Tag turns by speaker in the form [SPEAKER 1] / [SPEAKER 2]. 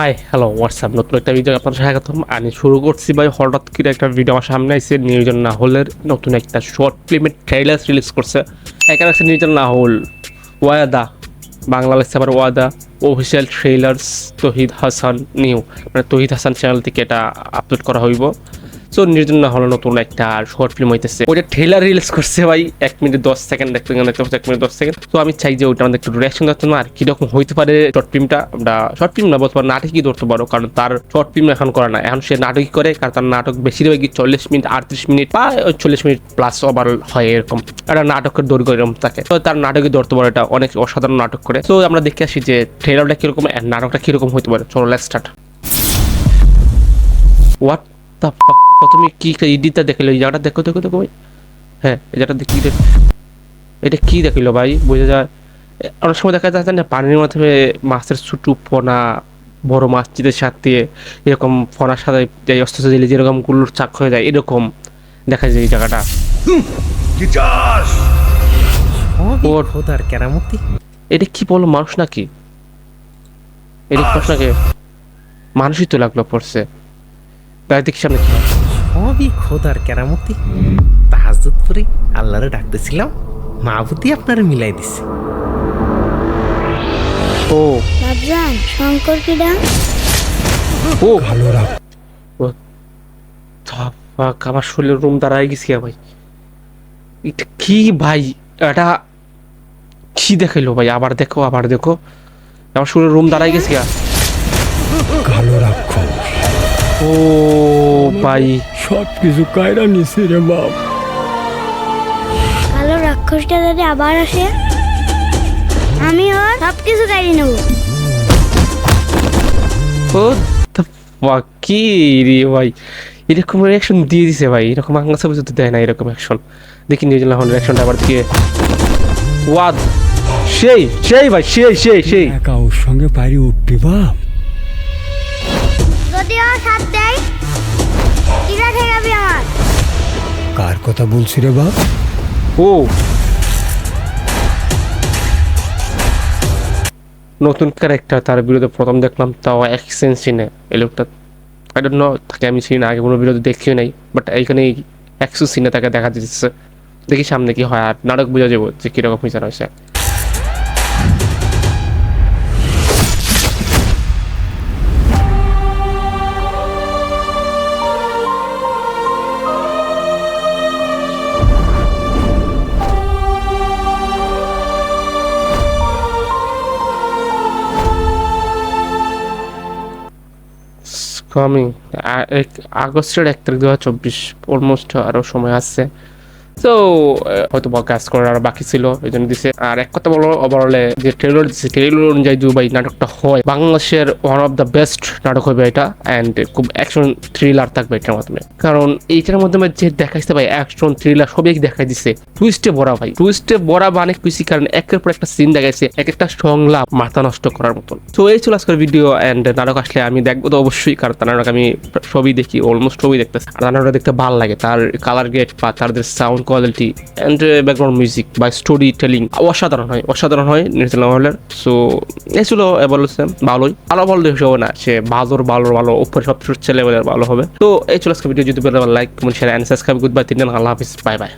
[SPEAKER 1] Hi hello WhatsApp নতুন একটা video আপনার স্বাগতম। আমি শুরু করছি ভাই, হঠাৎ করে একটা ভিডিও আমার সামনে আসছে নির্জন নাহলের নতুন একটা শর্ট ফিল্মের ট্রেলার রিলিজ করছে। এখানে আছে নির্জন নাহল ওয়াদা। বাংলা আবার ওয়াদা official trailers Tohid Hasan new মানে তহিদ হাসান চ্যানেল থেকে এটা আপলোড করা হইব। সো নির্জন না হলো নতুন একটা শর্ট ফিল্ম হইতেছে। ওইটা ট্রেলার রিলিজ করছে ভাই, এক মিনিট দশ সেকেন্ড দেখতে এক মিনিট দশ সেকেন্ড তো আমি চাই যে ওইটা আমাদের একটু রিয়াকশন না আর কীরকম হইতে পারে শর্ট ফিল্মটা আমরা শর্ট ফিল্ম না, বলতে পারো নাটকই ধরতে পারো, কারণ তার শর্ট ফিল্ম এখন করা না এখন সে নাটকই করে, কারণ তার নাটক বেশিরভাগই চল্লিশ মিনিট আটত্রিশ মিনিট বা চল্লিশ মিনিট প্লাস ওভার হয় এরকম। একটা নাটকের দৈর্ঘ্য এরকম থাকে। তো তার নাটকই ধরতে পারো, এটা অনেক অসাধারণ নাটক করে। তো আমরা দেখে আসি যে ট্রেলারটা কীরকম নাটকটা কীরকম হইতে পারে। চলো লেটস স্টার্ট হোয়াট ফাক তুমি কি ইডিটা দেখল এই জায়গাটা দেখো দেখো দেখো ভাই। হ্যাঁ এই জায়গাটা দেখি এটা কি দেখল ভাই? বোঝা যায়। অনেক সময় দেখা যায় না পানির মাধ্যমে মাছের ছোটো পোনা বড় মাছ চিতের সাথে এরকম ফোনার সাথে যে অস্ত্র দিলে যেরকমগুলোর চাক হয়ে যায় এরকম দেখা যায় এই জায়গাটা। এটা কি বলো মানুষ নাকি? এটা মানুষই তো লাগল পড়ছে। দেখি সামনে কি
[SPEAKER 2] সবই খোদার কেরামতি। তাহাজুদ করে আল্লাহরে ডাকতেছিলাম মাহবুদি আপনারে মিলাই দিছে।
[SPEAKER 1] ও।
[SPEAKER 3] বাবজান শঙ্কর কিডা
[SPEAKER 1] ও
[SPEAKER 4] ভালো রাখ
[SPEAKER 1] ফাক আমার শরীরের রুম দাঁড়ায় গেছি ভাই। এটা কি ভাই? এটা কি দেখাইলো ভাই? আবার দেখো আবার দেখো। আমার শরীরের রুম দাঁড়ায় গেছি
[SPEAKER 4] কালো রাক্ষস
[SPEAKER 1] ও ভাই।
[SPEAKER 4] সব কিছু কায়রা নিছে রে বাপ।
[SPEAKER 3] কালো রাক্ষসটা যদি আবার আসে আমি ওর সব কিছু গাড়ি নেব।
[SPEAKER 1] ও কি রে ভাই। এরকম রিয়াকশন দিয়ে দিছে ভাই এরকম আঙ্গা ছবি তো দেয় না এরকম অ্যাকশন দেখি নিউজিল্যান্ড রিয়াকশনটা আবার দিয়ে। ওয়াদ সেই সেই ভাই সেই সেই সেই।
[SPEAKER 4] একা ওর সঙ্গে পারি উঠবি বাপ।
[SPEAKER 3] কার
[SPEAKER 4] কথা বলছি রে বাপ?
[SPEAKER 1] ও। নতুন ক্যারেক্টার তার বিরুদ্ধে প্রথম দেখলাম, তাও অ্যাকশন সিনে এই লোকটা আই ডোন্ট নো তাকে আমি চিনি না, আগে কোনো বিরুদ্ধে দেখিও নাই বাট এইখানে অ্যাকশন সিনে তাকে দেখা দিচ্ছে দেখি সামনে কি হয়, আর নাটক বোঝা যাব যে কীরকম ফিচার হয়েছে। কামিং আগস্টের এক তারিখ দু হাজার চব্বিশ অলমোস্ট আরও সময় আসছে তো হয়তো বা কাজ করার বাকি ছিল এই জন্য দিছে। আর এক কথা বলো ওভারঅলে যে ট্রেলার দিচ্ছে ট্রেলার অনুযায়ী দুবাই নাটকটা হয়, বাংলাদেশের ওয়ান অফ দ্য বেস্ট নাটক হবে এটা অ্যান্ড খুব অ্যাকশন থ্রিলার থাকবে এটার মাধ্যমে। কারণ এইটার মাধ্যমে যে দেখাইছে ভাই অ্যাকশন থ্রিলার সবই দেখাই দিছে। টুইস্টে ভরা ভাই টুইস্টে ভরা অনেক খুশি, কারণ একের পর একটা সিন দেখাইছে, এক একটা সংলাপ মাথা নষ্ট করার মতন। তো এই ছিল আজকের ভিডিও অ্যান্ড নাটক আসলে আমি দেখব তো অবশ্যই, কারণ তার নাটক আমি সবই দেখি অলমোস্ট সবই দেখতেছি। আর নাটকটা দেখতে ভালো লাগে, তার কালার গেট বা তাদের sound quality and background music বা স্টোরি টেলিং অসাধারণ হয় অসাধারণ হয় নিউজিল হলের সো এ ছিল হচ্ছে ভালোই। ভালো ভালো হবে না, সে বাজর ভালো ভালো উপরে সব ছেলে ভালো হবে। তো এই চলে আজকে ভিডিও যদি like comment share and subscribe good bye তিন আল্লাহ হাফিজ। Bye bye